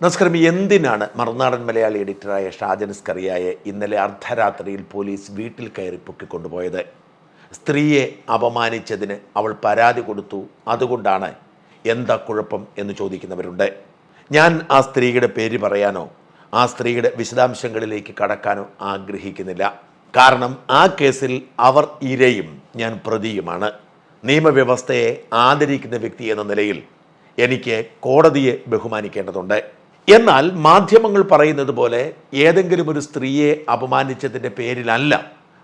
നമസ്കാരം എന്തിനാണ് മറുനാടൻ മലയാളി എഡിറ്ററായ ഷാജൻ സ്കറിയായെ ഇന്നലെ അർദ്ധരാത്രിയിൽ പോലീസ് വീട്ടിൽ കയറി പൊക്കിക്കൊണ്ടുപോയത്? സ്ത്രീയെ അപമാനിച്ചതിന് അവൾ പരാതി കൊടുത്തു. അതുകൊണ്ടാണ് എന്താ കുഴപ്പം എന്ന് ചോദിക്കുന്നവരുണ്ട്. ഞാൻ ആ സ്ത്രീയുടെ പേര് പറയാനോ? ആ സ്ത്രീയുടെ വിശദാംശങ്ങളിലേക്ക് കടക്കാനോ ആഗ്രഹിക്കുന്നില്ല. കാരണം ആ കേസിൽ അവർ ഇരയും ഞാൻ പ്രതിയുമാണ്. നിയമവ്യവസ്ഥയെ ആദരിക്കുന്ന വ്യക്തി എന്ന നിലയിൽ എനിക്ക് കോടതിയെ ബഹുമാനിക്കേണ്ടതുണ്ട്. എന്നാൽ മാധ്യമങ്ങൾ പറയുന്നത് പോലെ ഏതെങ്കിലും ഒരു സ്ത്രീയെ അപമാനിച്ചതിന്റെ പേരിലല്ല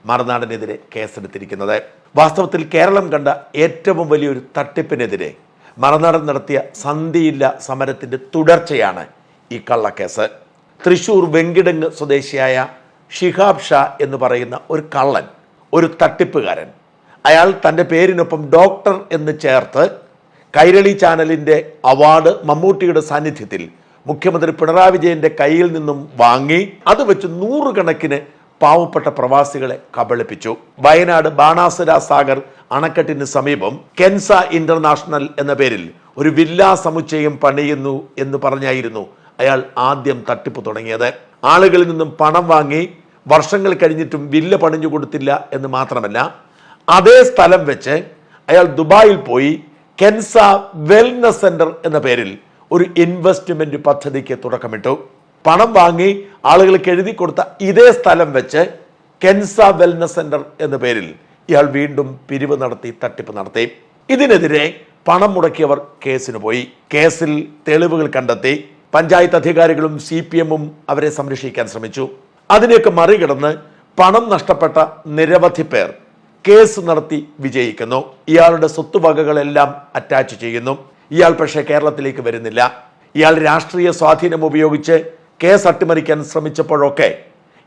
മറുനാടനെതിരെ കേസെടുത്തിരിക്കുന്നത്. വാസ്തവത്തിൽ കേരളം കണ്ട ഏറ്റവും വലിയൊരു തട്ടിപ്പിനെതിരെ മറുനാടൻ നടത്തിയ സന്ധിയില്ല സമരത്തിന്റെ തുടർച്ചയാണ് ഈ കള്ളക്കേസ്. തൃശൂർ വെങ്കിടങ്ങ് സ്വദേശിയായ ഷിഹാബ് ഷാ എന്ന് പറയുന്ന ഒരു കള്ളൻ ഒരു തട്ടിപ്പുകാരൻ. അയാൾ തന്റെ പേരിനൊപ്പം ഡോക്ടർ എന്ന് ചേർത്ത് കൈരളി ചാനലിന്റെ അവാർഡ് മമ്മൂട്ടിയുടെ സാന്നിധ്യത്തിൽ മുഖ്യമന്ത്രി പിണറായി വിജയന്റെ കയ്യിൽ നിന്നും വാങ്ങി അത് വെച്ച് നൂറുകണക്കിന് പാവപ്പെട്ട പ്രവാസികളെ കബളിപ്പിച്ചു. വയനാട് ബാണാസുര സാഗർ അണക്കെട്ടിന് സമീപം കെൻസ ഇന്റർനാഷണൽ എന്ന പേരിൽ ഒരു വില്ലാ സമുച്ചയം പണിയുന്നു എന്ന് പറഞ്ഞായിരുന്നു അയാൾ ആദ്യം തട്ടിപ്പ് തുടങ്ങിയത്. ആളുകളിൽ നിന്നും പണം വാങ്ങി വർഷങ്ങൾ കഴിഞ്ഞിട്ടും വില്ല പണിഞ്ഞു കൊടുത്തില്ല എന്ന് മാത്രമല്ല അതേ സ്ഥലം വെച്ച് അയാൾ ദുബായിൽ പോയി കെൻസ വെൽനസ് സെന്റർ എന്ന പേരിൽ ഒരു ഇൻവെസ്റ്റ്മെന്റ് പദ്ധതിക്ക് തുടക്കമിട്ടു. പണം വാങ്ങി ആളുകൾക്ക് എഴുതി കൊടുത്ത ഇതേ സ്ഥലം വെച്ച് കെൻസ വെൽനസ് സെന്റർ എന്ന പേരിൽ ഇയാൾ വീണ്ടും പിരിവ് നടത്തി തട്ടിപ്പ് നടത്തി. ഇതിനെതിരെ പണം മുടക്കിയവർ കേസിന് പോയി. കേസിൽ തെളിവുകൾ കണ്ടെത്തി. പഞ്ചായത്ത് അധികാരികളും സി പി എമ്മും അവരെ സംരക്ഷിക്കാൻ ശ്രമിച്ചു. അതിനെയൊക്കെ മറികടന്ന് പണം നഷ്ടപ്പെട്ട നിരവധി പേർ കേസ് നടത്തി വിജയിക്കുന്നു. ഇയാളുടെ സ്വത്തുവകകളെല്ലാം അറ്റാച്ച് ചെയ്യുന്നു. ഇയാൾ പക്ഷേ കേരളത്തിലേക്ക് വരുന്നില്ല. ഇയാൾ രാഷ്ട്രീയ സ്വാധീനം ഉപയോഗിച്ച് കേസ് അട്ടിമറിക്കാൻ ശ്രമിച്ചപ്പോഴൊക്കെ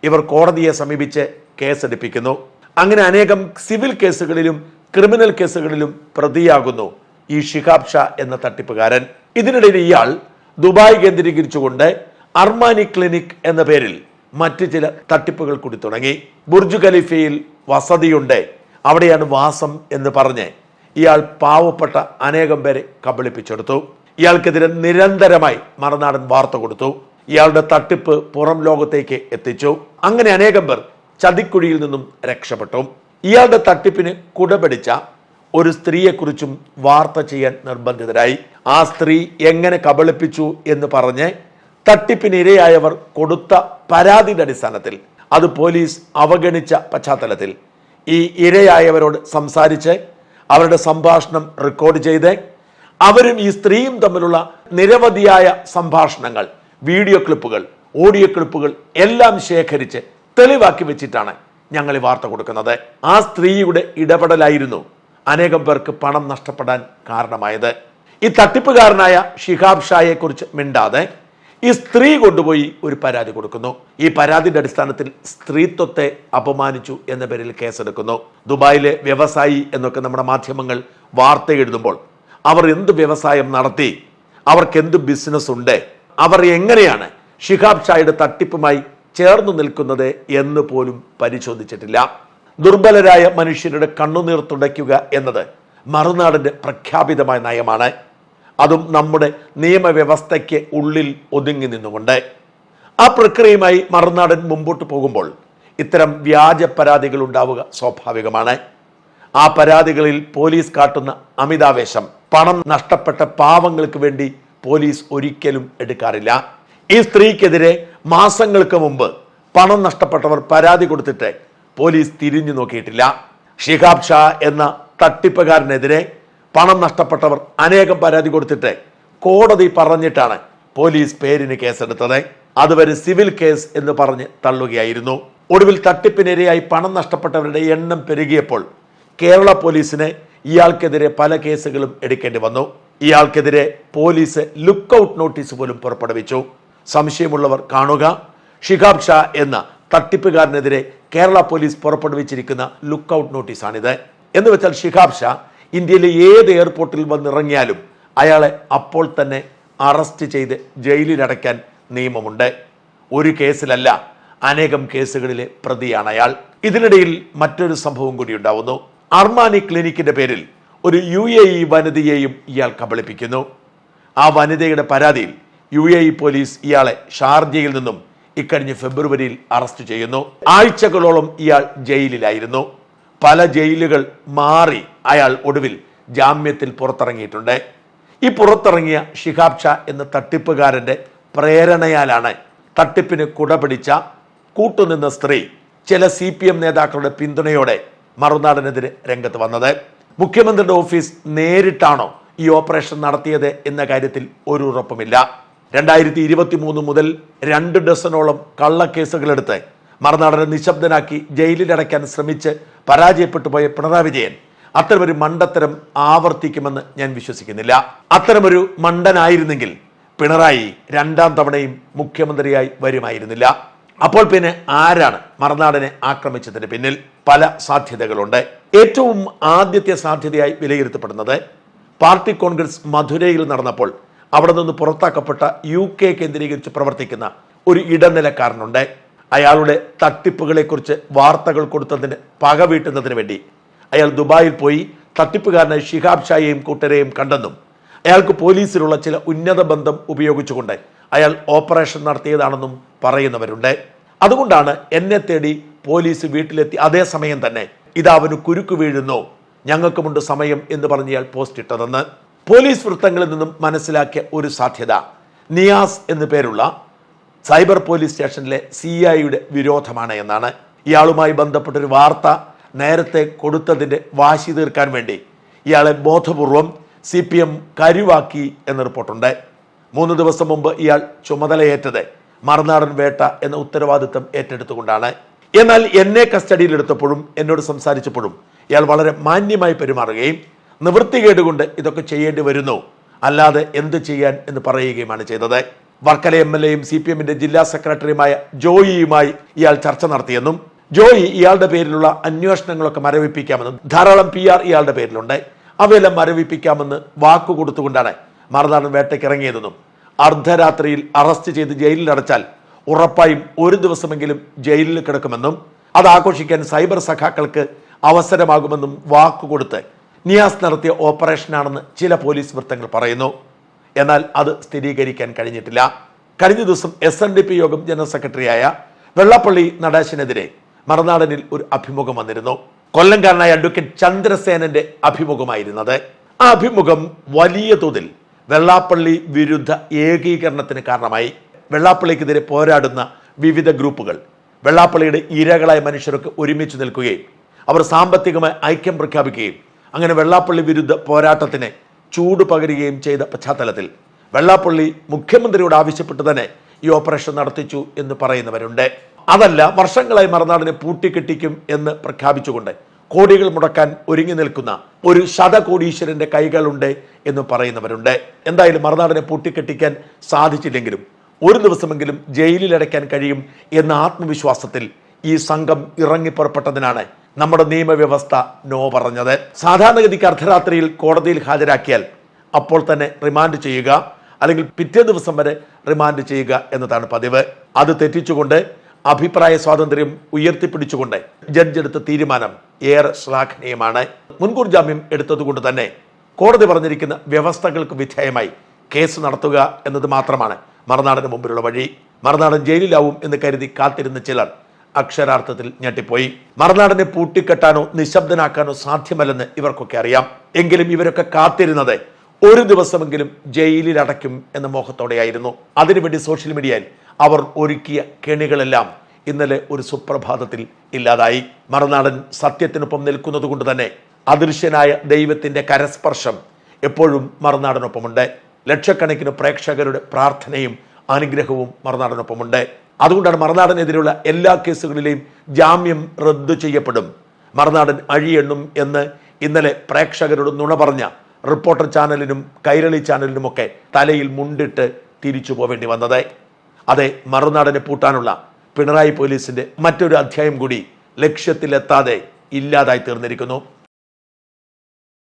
ഇവർ കോടതിയെ സമീപിച്ച് കേസെടുപ്പിക്കുന്നു. അങ്ങനെ അനേകം സിവിൽ കേസുകളിലും ക്രിമിനൽ കേസുകളിലും പ്രതിയാകുന്നു ഈ ഷിഹാബ് ഷാ എന്ന തട്ടിപ്പുകാരൻ. ഇതിനിടയിൽ ഇയാൾ ദുബായ് കേന്ദ്രീകരിച്ചുകൊണ്ട് അർമാനി ക്ലിനിക് എന്ന പേരിൽ മറ്റു ചില തട്ടിപ്പുകൾ കൂടി തുടങ്ങി. ബുർജ് ഖലീഫയിൽ വസതിയുണ്ട്. അവിടെയാണ് വാസം എന്ന് പറഞ്ഞ് ഇയാൾ പാവപ്പെട്ട അനേകം പേരെ കബളിപ്പിച്ചെടുത്തു. ഇയാൾക്കെതിരെ നിരന്തരമായി മറുനാടൻ വാർത്ത കൊടുത്തു. ഇയാളുടെ തട്ടിപ്പ് പുറം ലോകത്തേക്ക് എത്തിച്ചു. അങ്ങനെ അനേകം പേർ ചതിക്കുഴിയിൽ നിന്നും രക്ഷപ്പെട്ടു. ഇയാളുടെ തട്ടിപ്പിന് കുടപിടിച്ച ഒരു സ്ത്രീയെക്കുറിച്ചും വാർത്ത ചെയ്യാൻ നിർബന്ധിതരായി. ആ സ്ത്രീ എങ്ങനെ കബളിപ്പിച്ചു എന്ന് പറഞ്ഞ് തട്ടിപ്പിനിരയായവർ കൊടുത്ത പരാതിയുടെ അടിസ്ഥാനത്തിൽ അത് പോലീസ് അവഗണിച്ച പശ്ചാത്തലത്തിൽ ഈ ഇരയായവരോട് സംസാരിച്ച് അവരുടെ സംഭാഷണം റെക്കോർഡ് ചെയ്ത്. അവരും ഈ സ്ത്രീയും തമ്മിലുള്ള നിരവധിയായ സംഭാഷണങ്ങൾ വീഡിയോ ക്ലിപ്പുകൾ ഓഡിയോ ക്ലിപ്പുകൾ എല്ലാം ശേഖരിച്ച് തെളിവാക്കി വെച്ചിട്ടാണ് ഞങ്ങൾ ഈ വാർത്ത കൊടുക്കുന്നത്. ആ സ്ത്രീയുടെ ഇടപെടലായിരുന്നു അനേകം പേർക്ക് പണം നഷ്ടപ്പെടാൻ കാരണമായത്. ഈ തട്ടിപ്പുകാരനായ ഷിഹാബ് ഷായെ കുറിച്ച് മിണ്ടാതെ ഈ സ്ത്രീ കൊണ്ടുപോയി ഒരു പരാതി കൊടുക്കുന്നു. ഈ പരാതിയുടെ അടിസ്ഥാനത്തിൽ സ്ത്രീത്വത്തെ അപമാനിച്ചു എന്ന പേരിൽ കേസെടുക്കുന്നു. ദുബായിലെ വ്യവസായി എന്നൊക്കെ നമ്മുടെ മാധ്യമങ്ങൾ വാർത്ത എഴുതുമ്പോൾ അവർ എന്ത് വ്യവസായം നടത്തി അവർക്ക് എന്ത് ബിസിനസ് ഉണ്ട് അവർ എങ്ങനെയാണ് ഷിഹാബ് ഷായുടെ തട്ടിപ്പുമായി ചേർന്നു നിൽക്കുന്നത് എന്ന് പോലും പരിശോധിച്ചിട്ടില്ല. ദുർബലരായ മനുഷ്യരുടെ കണ്ണുനീർ തുടയ്ക്കുക എന്നത് മറുനാടിന്റെ പ്രഖ്യാപിതമായ നയമാണ്. അതും നമ്മുടെ നിയമവ്യവസ്ഥയ്ക്ക് ഉള്ളിൽ ഒതുങ്ങി നിന്നുകൊണ്ട്. ആ പ്രക്രിയയുമായി മറുനാടൻ മുമ്പോട്ട് പോകുമ്പോൾ ഇത്തരം വ്യാജ പരാതികൾ ഉണ്ടാവുക സ്വാഭാവികമാണ്. ആ പരാതികളിൽ പോലീസ് കാട്ടുന്ന അമിതാവേശം പണം നഷ്ടപ്പെട്ട പാവങ്ങൾക്ക് വേണ്ടി പോലീസ് ഒരിക്കലും എടുക്കാറില്ല. ഈ സ്ത്രീക്കെതിരെ മാസങ്ങൾക്ക് മുമ്പ് പണം നഷ്ടപ്പെട്ടവർ പരാതി കൊടുത്തിട്ട് പോലീസ് തിരിഞ്ഞു നോക്കിയിട്ടില്ല. ഷിഹാബ് ഷാ എന്ന തട്ടിപ്പുകാരനെതിരെ പണം നഷ്ടപ്പെട്ടവർ അനേകം പരാതി കൊടുത്തിട്ട് കോടതി പറഞ്ഞിട്ടാണ് പോലീസ് പേരിന് കേസെടുത്തത്. അതുവരെ സിവിൽ കേസ് എന്ന് പറഞ്ഞ് തള്ളുകയായിരുന്നു. ഒടുവിൽ തട്ടിപ്പിനിരയായി പണം നഷ്ടപ്പെട്ടവരുടെ എണ്ണം പെരുകിയപ്പോൾ കേരള പോലീസിന് ഇയാൾക്കെതിരെ പല കേസുകളും എടുക്കേണ്ടി വന്നു. ഇയാൾക്കെതിരെ പോലീസ് ലുക്ക് ഔട്ട് നോട്ടീസ് പോലും പുറപ്പെടുവിച്ചു. സംശയമുള്ളവർ കാണുക. ഷിഹാബ് ഷാ എന്ന തട്ടിപ്പുകാരനെതിരെ കേരള പോലീസ് പുറപ്പെടുവിച്ചിരിക്കുന്ന ലുക്ക് ഔട്ട് നോട്ടീസാണിത്. എന്ന് വെച്ചാൽ ഷിഹാബ് ഷാ ഇന്ത്യയിലെ ഏത് എയർപോർട്ടിൽ വന്നിറങ്ങിയാലും അയാളെ അപ്പോൾ തന്നെ അറസ്റ്റ് ചെയ്ത് ജയിലിലടയ്ക്കാൻ നിയമമുണ്ട്. ഒരു കേസിലല്ല അനേകം കേസുകളിലെ പ്രതിയാണ് അയാൾ. ഇതിനിടയിൽ മറ്റൊരു സംഭവം കൂടി ഉണ്ടാവുന്നു. അർമാനി ക്ലിനിക്കിന്റെ പേരിൽ ഒരു യു എ ഇ വനിതയെയും ഇയാൾ കബളിപ്പിക്കുന്നു. ആ വനിതയുടെ പരാതിയിൽ യു എ ഇ പോലീസ് ഇയാളെ ഷാർജയിൽ നിന്നും ഇക്കഴിഞ്ഞ ഫെബ്രുവരിയിൽ അറസ്റ്റ് ചെയ്യുന്നു. ആഴ്ചകളോളം ഇയാൾ ജയിലിലായിരുന്നു. പല ജയിലുകൾ മാറി അയാൾ ഒടുവിൽ ജാമ്യത്തിൽ പുറത്തിറങ്ങിയിട്ടുണ്ട്. ഈ പുറത്തിറങ്ങിയ ഷിഹാബ് ഷാ എന്ന തട്ടിപ്പുകാരന്റെ പ്രേരണയാലാണ് തട്ടിപ്പിന് കുടപിടിച്ച കൂട്ടുനിന്ന സ്ത്രീ ചില സി പി എം നേതാക്കളുടെ പിന്തുണയോടെ മറുനാടനെതിരെ രംഗത്ത് വന്നത്. മുഖ്യമന്ത്രിയുടെ ഓഫീസ് നേരിട്ടാണോ ഈ ഓപ്പറേഷൻ നടത്തിയത് എന്ന കാര്യത്തിൽ ഒരു ഉറപ്പുമില്ല. രണ്ടായിരത്തി ഇരുപത്തി മൂന്ന് മുതൽ രണ്ട് ഡസനോളം കള്ളക്കേസുകളെടുത്ത് മറുനാടനെ നിശബ്ദനാക്കി ജയിലിലടയ്ക്കാൻ ശ്രമിച്ച് പരാജയപ്പെട്ടു പോയ പിണറായി വിജയൻ അത്തരമൊരു മണ്ടത്തരം ആവർത്തിക്കുമെന്ന് ഞാൻ വിശ്വസിക്കുന്നില്ല. അത്തരമൊരു മണ്ടനായിരുന്നെങ്കിൽ പിണറായി രണ്ടാം തവണയും മുഖ്യമന്ത്രിയായി വരുമായിരുന്നില്ല. അപ്പോൾ പിന്നെ ആരാണ് മറുനാടനെ ആക്രമിച്ചതിന് പിന്നിൽ? പല സാധ്യതകളുണ്ട്. ഏറ്റവും ആദ്യത്തെ സാധ്യതയായി വിലയിരുത്തപ്പെടുന്നത് പാർട്ടി കോൺഗ്രസ് മധുരയിൽ നടന്നപ്പോൾ അവിടെ നിന്ന് പുറത്താക്കപ്പെട്ട യു കെ കേന്ദ്രീകരിച്ച് പ്രവർത്തിക്കുന്ന ഒരു ഇടനിലക്കാരനുണ്ട്. അയാളുടെ തട്ടിപ്പുകളെക്കുറിച്ച് വാർത്തകൾ കൊടുത്തതിന് പക വീട്ടുന്നതിന് വേണ്ടി. അയാൾ ദുബായിൽ പോയി തട്ടിപ്പുകാരനെ ഷിഹാബ് ഷായെയും കൂട്ടരെയും കണ്ടെന്നും അയാൾക്ക് പോലീസിലുള്ള ചില ഉന്നത ബന്ധം ഉപയോഗിച്ചുകൊണ്ട് അയാൾ ഓപ്പറേഷൻ നടത്തിയതാണെന്നും പറയുന്നവരുണ്ട്. അതുകൊണ്ടാണ് എന്നെ തേടി പോലീസ് വീട്ടിലെത്തി. അതേസമയം തന്നെ ഇത് അവന് കുരുക്ക് വീഴുന്നു. ഞങ്ങൾക്കുമുണ്ട് സമയം എന്ന് പറഞ്ഞ് ഇയാൾ പോസ്റ്റ് ഇട്ടതെന്ന്. പോലീസ് വൃത്തങ്ങളിൽ നിന്നും മനസ്സിലാക്കിയ ഒരു സാധ്യത. നിയാസ് എന്നു പേരുള്ള സൈബർ പോലീസ് സ്റ്റേഷനിലെ സി ഐയുടെ വിരോധമാണ് എന്നാണ് ഇയാളുമായി ബന്ധപ്പെട്ടൊരു വാർത്ത നേരത്തെ കൊടുത്തതിന്റെ വാശി തീർക്കാൻ വേണ്ടി ഇയാളെ ബോധപൂർവം സി പി എം കരുവാക്കി എന്ന റിപ്പോർട്ടുണ്ട്. മൂന്ന് ദിവസം മുമ്പ് ഇയാൾ ചുമതലയേറ്റത് മറുനാടൻ വേട്ട എന്ന ഉത്തരവാദിത്തം ഏറ്റെടുത്തുകൊണ്ടാണ്. എന്നാൽ എന്നെ കസ്റ്റഡിയിലെടുത്തപ്പോഴും എന്നോട് സംസാരിച്ചപ്പോഴും ഇയാൾ വളരെ മാന്യമായി പെരുമാറുകയും നിവൃത്തികേടുകൊണ്ട് ഇതൊക്കെ ചെയ്യേണ്ടി വരുന്നു. അല്ലാതെ എന്ത് ചെയ്യാൻ എന്ന് പറയുകയുമാണ് ചെയ്തത്. വർക്കല എം എൽ എയും സി പി എമ്മിന്റെ ജില്ലാ സെക്രട്ടറിയുമായ ജോയിയുമായി ഇയാൾ ചർച്ച നടത്തിയെന്നും ജോയി ഇയാളുടെ പേരിലുള്ള അന്വേഷണങ്ങളൊക്കെ മരവിപ്പിക്കാമെന്നും ധാരാളം പി ആർ ഇയാളുടെ പേരിലുണ്ട്. അവയെല്ലാം മരവിപ്പിക്കാമെന്ന് വാക്കു കൊടുത്തുകൊണ്ടാണ് മറുനാടൻ വേട്ടയ്ക്ക് ഇറങ്ങിയതെന്നും അർദ്ധരാത്രിയിൽ അറസ്റ്റ് ചെയ്ത് ജയിലിൽ അടച്ചാൽ ഉറപ്പായും ഒരു ദിവസമെങ്കിലും ജയിലിൽ കിടക്കുമെന്നും അത് ആഘോഷിക്കാൻ സൈബർ സഖാക്കൾക്ക് അവസരമാകുമെന്നും വാക്കുകൊടുത്ത് നിയാസ് നടത്തിയ ഓപ്പറേഷനാണെന്ന് ചില പോലീസ് വൃത്തങ്ങൾ പറയുന്നു. എന്നാൽ അത് സ്ഥിരീകരിക്കാൻ കഴിഞ്ഞിട്ടില്ല. കഴിഞ്ഞ ദിവസം എസ് എൻ ഡി പി യോഗം ജനറൽ സെക്രട്ടറിയായ വെള്ളപ്പള്ളി നടേശനെതിരെ മറുനാടനിൽ ഒരു അഭിമുഖം വന്നിരുന്നു. കൊല്ലംകാരനായ അഡ്വക്കേറ്റ് ചന്ദ്രസേനന്റെ അഭിമുഖമായിരുന്നത്. ആ അഭിമുഖം വലിയ തോതിൽ വെള്ളാപ്പള്ളി വിരുദ്ധ ഏകീകരണത്തിന് കാരണമായി. വെള്ളാപ്പള്ളിക്കെതിരെ പോരാടുന്ന വിവിധ ഗ്രൂപ്പുകൾ വെള്ളാപ്പള്ളിയുടെ ഇരകളായ മനുഷ്യർക്ക് ഒരുമിച്ച് നിൽക്കുകയും അവർ സാമ്പത്തികമായി ഐക്യം പ്രഖ്യാപിക്കുകയും അങ്ങനെ വെള്ളാപ്പള്ളി വിരുദ്ധ പോരാട്ടത്തിന് ചൂട് പകരുകയും ചെയ്ത പശ്ചാത്തലത്തിൽ വെള്ളാപ്പള്ളി മുഖ്യമന്ത്രിയോട് ആവശ്യപ്പെട്ട് തന്നെ ഈ ഓപ്പറേഷൻ നടത്തിച്ചു എന്ന് പറയുന്നവരുണ്ട്. അതല്ല വർഷങ്ങളായി മറുനാടിനെ പൂട്ടിക്കെട്ടിക്കും എന്ന് പ്രഖ്യാപിച്ചുകൊണ്ട് കോടികൾ മുടക്കാൻ ഒരുങ്ങി നിൽക്കുന്ന ഒരു ശതകോടീശ്വരന്റെ കൈകളുണ്ട് എന്ന് പറയുന്നവരുണ്ട്. എന്തായാലും മറുനാടിനെ പൂട്ടിക്കെട്ടിക്കാൻ സാധിച്ചില്ലെങ്കിലും ഒരു ദിവസമെങ്കിലും ജയിലിൽ അടയ്ക്കാൻ കഴിയും എന്ന ആത്മവിശ്വാസത്തിൽ ഈ സംഘം ഇറങ്ങി പുറപ്പെട്ടതിനാണ് നമ്മുടെ നിയമവ്യവസ്ഥ നോ പറഞ്ഞത്. സാധാരണഗതിക്ക് അർദ്ധരാത്രിയിൽ കോടതിയിൽ ഹാജരാക്കിയാൽ അപ്പോൾ തന്നെ റിമാൻഡ് ചെയ്യുക അല്ലെങ്കിൽ പിറ്റേ ദിവസം വരെ റിമാൻഡ് ചെയ്യുക എന്നതാണ് പതിവ്. അത് തെറ്റിച്ചുകൊണ്ട് അഭിപ്രായ സ്വാതന്ത്ര്യം ഉയർത്തിപ്പിടിച്ചുകൊണ്ട് ജഡ്ജ് എടുത്ത തീരുമാനം ഏറെ ശ്ലാഘനീയമാണ്. മുൻകൂർ ജാമ്യം എടുത്തതുകൊണ്ട് തന്നെ കോടതി പറഞ്ഞിരിക്കുന്ന വ്യവസ്ഥകൾക്ക് വിധേയമായി കേസ് നടത്തുക എന്നത് മാത്രമാണ് മറുനാടന് മുമ്പിലുള്ള വഴി. മറുനാടൻ ജയിലിലാവും എന്ന് കരുതി കാത്തിരുന്ന ചിലർ അക്ഷരാർത്ഥത്തിൽ ഞെട്ടിപ്പോയി. മറുനാടനെ പൂട്ടിക്കെട്ടാനോ നിശബ്ദനാക്കാനോ സാധ്യമല്ലെന്ന് ഇവർക്കൊക്കെ അറിയാം. എങ്കിലും ഇവരൊക്കെ കാത്തിരുന്നത് ഒരു ദിവസമെങ്കിലും ജയിലിൽ അടയ്ക്കും എന്ന മോഹത്തോടെയായിരുന്നു. അതിനുവേണ്ടി സോഷ്യൽ മീഡിയയിൽ അവർ ഒരുക്കിയ കെണികളെല്ലാം ഇന്നലെ ഒരു സുപ്രഭാതത്തിൽ ഇല്ലാതായി. മറുനാടൻ സത്യത്തിനൊപ്പം നിൽക്കുന്നത് കൊണ്ട് തന്നെ അദൃശ്യനായ ദൈവത്തിന്റെ കരസ്പർശം എപ്പോഴും മറുനാടനൊപ്പമുണ്ട്. ലക്ഷക്കണക്കിന് പ്രേക്ഷകരുടെ പ്രാർത്ഥനയും അനുഗ്രഹവും മറുനാടനൊപ്പമുണ്ട്. അതുകൊണ്ടാണ് മറുനാടനെതിരെയുള്ള എല്ലാ കേസുകളിലെയും ജാമ്യം റദ്ദു ചെയ്യപ്പെടും. മറുനാടൻ അഴിയെണ്ണും എന്ന് ഇന്നലെ പ്രേക്ഷകരോട് നുണ പറഞ്ഞ റിപ്പോർട്ടർ ചാനലിനും കൈരളി ചാനലിനുമൊക്കെ തലയിൽ മുണ്ടിട്ട് തിരിച്ചു പോവേണ്ടി വന്നത്. അതെ മറുനാടനെ പൂട്ടാനുള്ള പിണറായി പോലീസിന്റെ മറ്റൊരു അധ്യായം കൂടി ലക്ഷ്യത്തിലെത്താതെ ഇല്ലാതായി തീർന്നിരിക്കുന്നു.